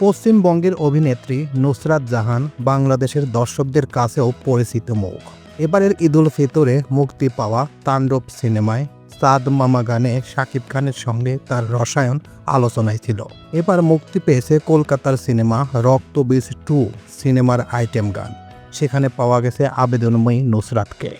পশ্চিমবঙ্গের অভিনেত্রী নুসরাত জাহান বাংলাদেশের দর্শকদের কাছেও পরিচিত মুখ। এবারের ঈদুল ফিতরে মুক্তি পাওয়া তাণ্ডব সিনেমায় সাদ মামা গানে শাকিব খানের সঙ্গে তার রসায়ন আলোচনায় ছিল। এবার মুক্তি পেয়েছে কলকাতার সিনেমা রক্ত বীজ টু সিনেমার আইটেম গান। সেখানে পাওয়া গেছে আবেদনময়ী নুসরাতকে।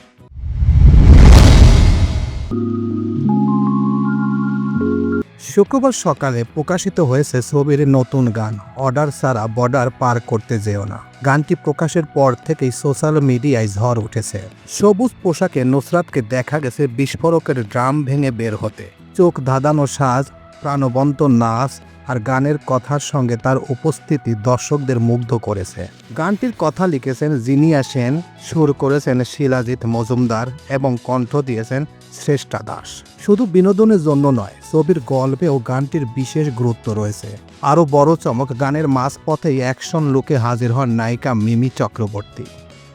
শুক্রবার সকালে প্রকাশিত হয়েছে ছবির নতুন গান, অর্ডার ছাড়া বর্ডার পার করতে যেও না। গানটি প্রকাশের পর থেকেই সোশ্যাল মিডিয়ায় ঝড় উঠেছে। সবুজ পোশাকে নুসরাতকে দেখা গেছে বিস্ফোরকের ড্রাম ভেঙে বের হতে। চোখ ধাঁধানো সাজ, প্রাণবন্ত নাচ আর গানের কথার সঙ্গে তার উপস্থিতি দর্শকদের মুগ্ধ করেছে। গানটির কথা লিখেছেন জিনিয়া সেন সুর করেছেন শিলাজিৎ মজুমদার এবং কণ্ঠ দিয়েছেন শ্রেষ্ঠা দাস। শুধু বিনোদনের জন্য নয়, ছবির গল্পে ও গানটির বিশেষ গুরুত্ব রয়েছে। আরও বড় চমক, গানের মাঝপথেই অ্যাকশন লুকে হাজির হন নায়িকা মিমি চক্রবর্তী।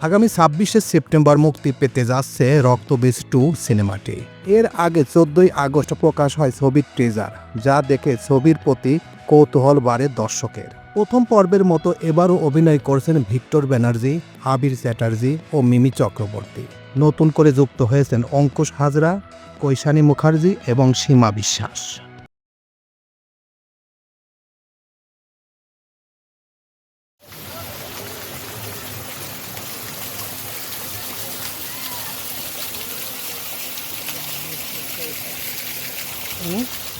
আগামী ছাব্বিশে সেপ্টেম্বর মুক্তি পেতে যাচ্ছে রক্তবীজ টু সিনেমাটি। এর আগে চোদ্দই আগস্ট প্রকাশ হয় ছবির ট্রেজার যা দেখে ছবির প্রতি কৌতূহল বাড়ে দর্শকের। প্রথম পর্বের মতো এবারও অভিনয় করছেন ভিক্টর ব্যানার্জি, আবির চ্যাটার্জি ও মিমি চক্রবর্তী। নতুন করে যুক্ত হয়েছেন অঙ্কুশ হাজরা, কৈশানী মুখার্জি এবং সীমা বিশ্বাস। 嗯